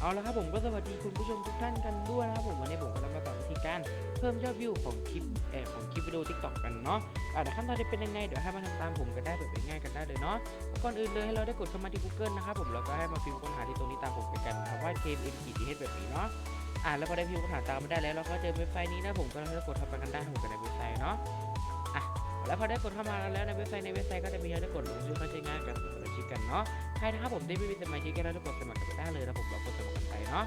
เอาละครับผมก็สวัสดีคุณผู้ชมทุกท่านกันด้วยนะครับผมวันนี้ผมกำลังมาสอนวิธีการเพิ่มยอดวิวของคลิปเออของคลิปวิดีโอทิกตอกกันเนาะอ่าเดี๋ยวขั้นตอนจะเป็นยังไงเดี๋ยวให้มาทำตามผมกันได้แบบง่ายๆกันได้เลยเนาะก่อนอื่นเลยให้เราได้กดเข้ามาที่ Google นะครับผมแล้วก็ให้มาพิมพ์ค้นหาที่ตรงนี้ตามผมไปกันนะครับว่า KMN ขีดดีเแบบนี้เนาะอ่าแล้วพอได้พิมพ์ค้นหาตามมาได้แล้วเราก็เจอเว็บไซต์นี้นะผมก็ให้กดเข้าไปกันได้ผมกันในเว็บไซต์เนาะอะแล้วพอได้กดเข้ามาแล้วในเว็บไซต์ในเว็บไซต์ก็จะมีให้ได้กดลงชื่อเข้าใช้งานกับสมาชิกกันเนาะ ใครนะครับผมได้ไม่มีสมาชิกก็ได้กดสมัครกันไปได้เลยนะผมเรากดสมัครกันไปเนาะ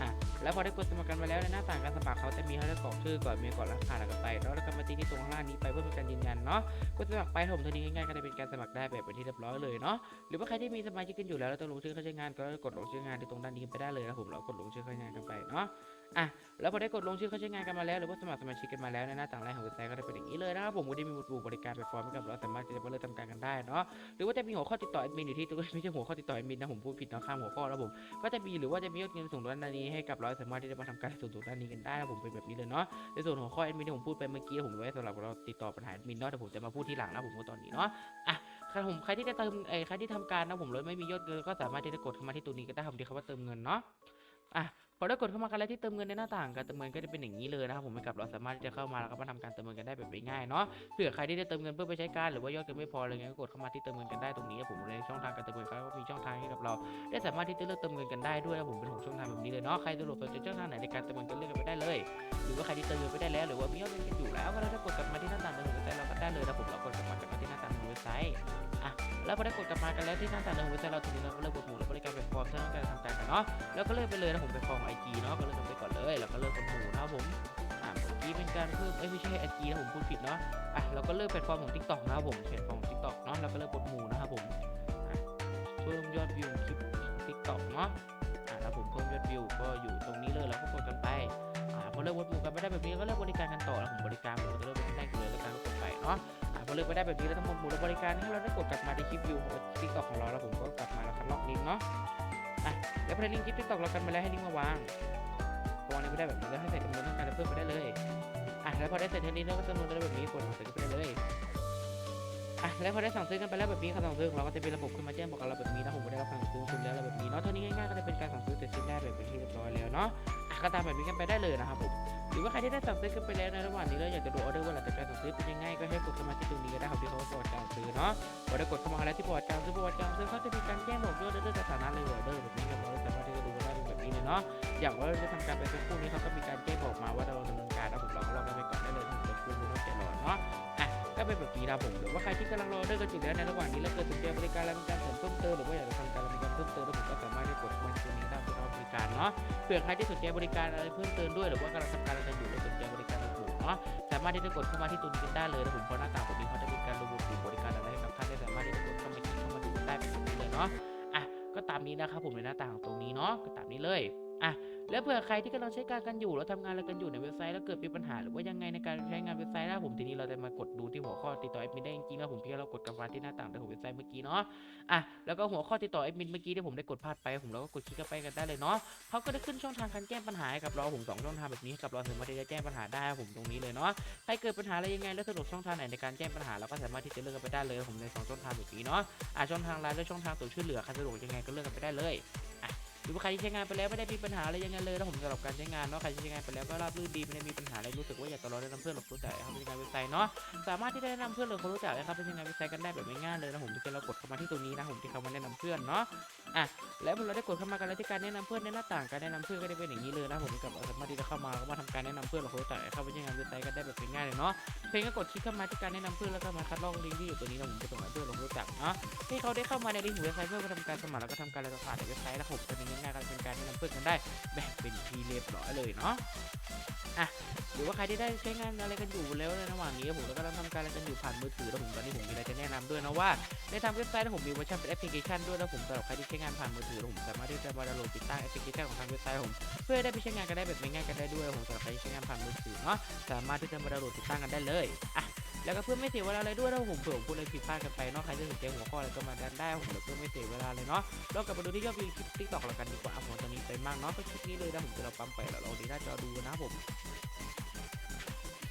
อะแล้วพอได้กดสมัครกันไปแล้วในหน้าต่างการสมัครเขาจะมีให้ได้กรอกชื่อก่อนมีก่อนรหัสกันไปเนาะแล้วก็มาตีที่ตรงข้างล่างนี้ไปเพื่อเป็นการยืนยันเนาะกดสมัครไปผมเท่านี้ง่ายๆก็จะเป็นการสมัครได้แบบเป็นที่เรียบร้อยเลยเนาะหรือว่าใครที่มีสมาชิกกันอยู่แล้วแล้วต้องลงชื่อเข้าใช้งานก็กดลงชื่องานที่ตรงด้านนี้ไปได้เลยนะผมเรากดลงชื่อเข้าใช้งานกันไปเนาะ อะแล้วพอได้กดลงชื่อเข้าใช้งานกันมาแล้วหรือว่าสมัครสมาชิกกันมาแล้วในหน้าต่างแรกของเว็บไซต์ก็จะเป็นอย่างนี้เลยนะครับผมก็ได้มีบทบริการแพลตฟอร์มให้กับเราสามารถที่จะเริ่มทำการกันได้เนาะหรือว่าจะมีหัวข้อติดต่อแอดมินอยู่ที่ตัวไม่ใช่หัวข้อติดต่อแอดมินนะผมพูดผิดนะข้ามหัวข้อแล้วผมก็จะมีหรือว่าจะมียอดเงินส่งด้านนี้ให้กับเราสามารถที่จะมาทำการส่งตรงด้านนี้กันได้นะผมเป็นแบบนี้เลยเนาะในส่วนหัวข้อแอดมินที่ผมพูดไปเมื่อกี้ผมไว้สำหรับเราติดต่อปัญหาแอดมินเนาะแต่ผมจะมาพูดทีหลังนะผมตอนนี้เนาะอะครผมใครที่จะเติมเอ้ใครที่ทำการนะผมเลยไม่มียอดเงินก็สามารถที่จะกดเข้ามาที่ตัวนี้ก็ได้ผมที่คำว่าเติมเงินเนาะอะ อได้กดเข้ามากันแล้วที่เติมเงินในหน้าต่างการเติมเงินก็จะเป็นอย่างนี้เลยนะครับผมให้กับเราสามารถที่จะเข้ามาแล้วก็มาทำการเติมเงินกันได้แบบง่ายๆเนาะเผื่อใครที่จะเติมเงินเพื่อไปใช้การหรือว่ายอดเงินไม่พออะไรเงี้ยก็กดเข้ามาที่เติมเงินกันได้ตรงนี้ผมในช่องทางการเติมเงินเขาก็มีช่องทางให้กับเรา ได้สามารถที่จะเลือกเติมเงินกันได้ด้วยนะผมเป็นหกช่องทางแบบนี้เลยเนาะใครสะดวกสนใจช่องทางไหนในการเติมเงินก็เลือกกันไปได้เลย หรือว่าใครที่เติมเงินไปได้แล้วหรือว่ามียอดเงินกันอยู่แล้วก็เราจะกดกลับมาที่หน้าต่างเดิมของเว็บไซต์เราก็ได้เลยนะผมเรากดกลับมากันที่หน้าต่างเว็บไซต์อะแล้วพอได้กดกลับมากันแล้วที่หน้าต่างเดิมของเว็บไซต์เราทีนี้เราก็เลือกบทหมู่และบริการแบบฟอร์มที่ต้องการทำการกันเนาะแล้วก็เลือกไปเลยนะผมเป็นฟอร์มไอจีเนาะก็เลือกทำไปก่อนเลยแล้วก็เลือกบทหมู่นะครับผมอะเมื่อกี้เป็นการเพิ่มเอ้ยไม่ใช่ไอจีนะผมพูดผิดเนาะอะเราก็เลือกแพลตฟอร์มของ TikTok นะครับผมแพลตฟอร์มของ TikTok เนาะเราก็เลือกบทหมู่นะครับผมเพิ่มยอดวิวคลิป TikTok เนาะอะแล้วผมเพิ่มยอดวิวก็อยู่ตรงนี้เลยแล้วก็กดกันไปอะพอเลือกบทหมู่กันไม่ได้แบบนี้ก็เลือกบริการกันต่อแล้วผมบริการผมจะเลือกเป็นแรกเลยแล้วกันก็กดไปเนาะอะพอเลือกไปได้แบบนี้แล้วทั้งหมดหมู่และบริการให้เราได้กดกลับมาที่คลิปวิวของ TikTok ของเราแล้วผมก็กลับมาแล้วคัดลอกลิงก์เนาะ อะแล้วพอได้ลิงก์คลิปติ๊กต็อกเรากันมาแล้วให้ลิงก์มาวางพอวางลิงก์ไม่ได้แบบนี้แล้วให้ใส่จำนวนต้องการจะเพิ่มไปได้เลยอะแล้วพอได้เสร็จทีนี้เราก็จำนวนจะได้แบบนี้กดสั่งซื้อกันไปได้เลยอะแล้วพอได้สั่งซื้อกันไปแล้วแบบนี้คำสั่งซื้อของเราก็จะเป็นระบบขึ้นมาแจ้งบอกกับเราแบบนี้นะผมไม่ได้รับสั่งซื้อคุณแล้วแบบนี้เนาะเท่านี้ง่ายๆก็จะเป็นการสั่งซื้อเสร็จสิ้นได้แบบเป็นที่เรียบร้อยแล้วเนาะอะก็ตามแบบนี้กันไปได้เลยนะครับผม ว่าใครที่ได้สั่งซื้อกันไปแล้วในระหว่างนี้เราอยากจะดูออเดอร์ว่าหลังจากการสั่งซื้อเป็นยังไงก็ให้กดเข้ามาที่ตรงนี้ก็ได้ครับที่เขาบอกว่าการซื้อเนาะพอได้กดเข้ามาแล้วที่ประวัติการซื้อประวัติการซื้อเขาจะมีการแจ้งบอกด้วยเรื่องสถานะเลยออเดอร์แบบนี้ครับเราสามารถที่จะดูได้แบบนี้เลยเนาะอย่างว่าเราจะทำการไปสักครู่นี้เขาก็มีการ อะก็เป็นแบบนี้นะผมหรือว่าใครที่กำลังรอออเดอร์กันอยู่แล้วในระหว่างนี้แล้วเกิดสนใจบริการและมีการเสริมเพิ่มเติมหรือว่าอยากจะทำการบริการเพิ่มเติมแล้วผมก็สามารถที่กดมาที่ตรงนี้ได้เพื่อรับบริการเนาะเผื่อใครที่สนใจบริการอะไรเพิ่มเติมด้วยหรือว่ากำลังทำการอะไรอยู่แล้วสนใจบริการต่างๆเนาะสามารถที่จะกดเข้ามาที่ตรงนี้กันได้เลยนะผมเพราะหน้าต่างตรงนี้เขาจะมีการระบุถึงบริการอะไรให้กับท่านได้สามารถที่จะกดเข้ามาคลิกเข้ามาดูได้เป็นแบบนี้เลยเนาะอะก็ตามนี้นะครับผมในหน้าต่างตรงนี้เนาะก็ตามนี้เลยอะ แล้วเผื่อใครที่กำลังใช้การกันอยู่แล้วทำงานอะไรกันอยู่ในเว็บไซต์แล้วเกิดมีปัญหาหรือว่ายังไงในการใช้งานเว็บไซต์นะผมทีนี้เราจะมากดดูที่หัวข้อติดต่อแอดมินได้จริงๆนะผมเพียงเรากดกลับมาที่หน้าต่างของเว็บไซต์เมื่อกี้เนาะอะแล้วก็หัวข้อติดต่อแอดมินเมื่อกี้ที่ผมได้กดพลาดไปผมเราก็กดคลิกเข้าไปกันได้เลยเนาะเขาก็ได้ขึ้นช่องทางการแก้ปัญหาให้กับเราผมสองช่องทางแบบนี้ให้กับเราสามารถที่จะแจ้ปัญหาได้ผมตรงนี้เลยเนาะใครเกิดปัญหาอะไรยังไงแล้วสะดวกช่องทางไหนในการแจ้ปัญหาเราก็สามารถที่จะเลือกกันไปได้เลยผมในสองช่องทางแบบนี้เนาะอะช่องทางไลน์และช่องทางตัวช่วยเหลือใครสะดวกยังไงก็เลือกกันไปได้เลย หรือว่าใครที่ใช้งานไปแล้วไม่ได้มีปัญหาอะไรยังไงเลยนะผมสำหรับการใช้งานเนาะใครที่ใช้งานไปแล้วก็ราบรื่นดีไม่ได้มีปัญหาอะไรรู้สึกว่าอยากจะรอแนะนำเพื่อนหรือคนรู้จักให้เขาไปใช้งานเว็บไซต์เนาะสามารถที่จะแนะนำเพื่อนหรือคนรู้จักให้เข้าไปใช้งานเว็บไซต์กันได้แบบง่ายๆเลยนะผมที่เรากดเข้ามาที่ตรงนี้นะผมที่เขามาแนะนำเพื่อนเนาะอะแล้วพอเราได้กดเข้ามากันแล้วที่การแนะนำเพื่อนในหน้าต่างการแนะนำเพื่อนก็ได้เป็นอย่างนี้เลยนะผมกับสามารถที่จะเข้ามาแล้วก็มาทำการแนะนำเพื่อนหรือคนรู้จักให้เข้าไปใช้งานเว็บไซต์กันได้แบบง่ายๆเลยเนาะเพียงแค่กดคลิกเข้ามาที่การแนะนำเพื่อนแล้วก็มาคัดลอกลิงก์ที่อยู่ตัวนี้นะผมจะส่งให้เพื่อนหรือคนรู้จักเนาะให้เขาได้เข้ามาในลิงก์ของเว็บไซต์เพื่อมาทำการสมัครแล้วก็ทำการอะไรต่างๆในเว็บไซต์นะผมตอนนี้ง่ายๆก็เป็นการแนะนำเพื่อนกันได้แบบเป็นทีเรียบร้อยเลยเนาะอะหรือว่าใครที่ได้ใช้งานอะไรกันอยู่แล้วในระหว่างนี้ผมก็กำลังทำการอะไรกันอยู่ผ่านมือถือแล้วผมตอนนี้ผมมีอะไรจะแนะนำด้วยนะว่าในทางเว็บไซต์นะผมมีเวอร์ชันเป็นแอปพลิเคชันด้วยนะผมสำหรับใครที่ใช้งานผ่านมือถือผมสามารถที่จะมาดาวน์โหลดติดตั้งแอปพลิเคชันของทางเว็บไซต์ผมเพื่อได้ไปใช้งานกันได้แบบง่ายๆกันได้ด้วยผมสำหรับใครที่ใช้งานผ่านมือถือเนาะสามารถที่จะมาดาวน์โหลดติดตั้งกันได้เลยอะ แล้วก็เพื่อไม่เสียเวลาเลยด้วยถ้าผมเผื่อผมพูดอะไรผิดพลาดกันไปเนาะใครจะสนใจหัวข้ออะไรก็มาดันได้ผมเดี๋ยวเพื่อไม่เสียเวลาเลยเนาะเรากลับมาดูที่ยอดวิวคลิปติ๊กต็อกเรากันดีกว่าผมตอนนี้ไปมากเนาะก็คลิปนี้เลยนะผมจะเราปั๊มไปแล้วเราดีหน้าจอดูนะผม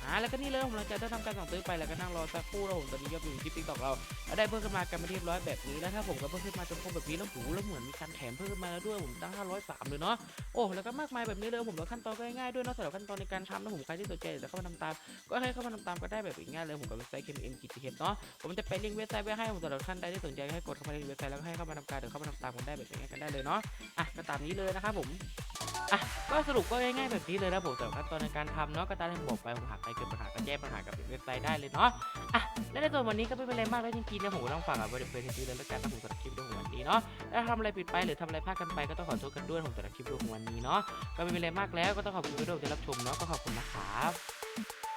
อ่าแล้วก็นี่เลยผมหลังจากได้ทำการสั่งซื้อไปแล้วก็นั่งรอสักครู่แล้วผมตอนนี้ยอดวิวคลิปติ๊กต็อกเราได้เพิ่มขึ้นมากันมาเรียบร้อยแบบนี้แล้วถ้าผมก็เพิ่มขึ้นมาจนครบแบบนี้แล้วหูแล้วเหมือนมีการแถมเพิ่มขึ้นมาแล้วด้วยผมตั้ง 503 เลยเนาะโอ้แล้วก็มากมายแบบนี้เลยผมแล้วขั้นตอนก็ง่ายๆด้วยเนาะสำหรับขั้นตอนในการทำนะผมใครที่สนใจจะเข้ามาทำตาม ก็ให้เข้ามาทำตามก็ได้แบบง่ายๆเลยผมกับเว็บไซต์ KMM กิจเเนาะผมจะไปลิงก์เว็บไซต์ไว้ให้ผมสำหรับท่านใดที่สนใจให้กดเข้ามาในเว็บไซต์แล้วก็ให้เข้ามาทำการเดี๋ยวเข้ามาทำตามกันได้แบบง่ายๆกันได้เลยเนาะอะก็ตามนี้เลยนะครับผม อะก็สรุปก็ง่ายๆแบบนี้เลยนะผมสำหรับขั้นตอนในการทำเนาะก็ตามที่ผมบอกไปผมหากใครเกิดปัญหาก็แก้ปัญหากับเว็บไซต์ได้เลยเนาะอะและในตัววันนี้ก็ไม่เป็นไรมากแล้วจริงๆนะผมก็ต้องฝากเอาไว้ในเพจที่เลยแล้วกันนะผมสำหรับคลิปด้วยของวันนี้เนาะถ้าทำอะไรผิดไปหรือทำอะไรพลาดกันไปก็ต้องขอโทษกันด้วยผมสำหรับคลิปด้วยของวันนี้เนาะก็ไม่เป็นไรมากแล้วก็ต้องขอบคุณที่ทุกท่านที่รับชมเนาะก็ขอบคุณนะครับ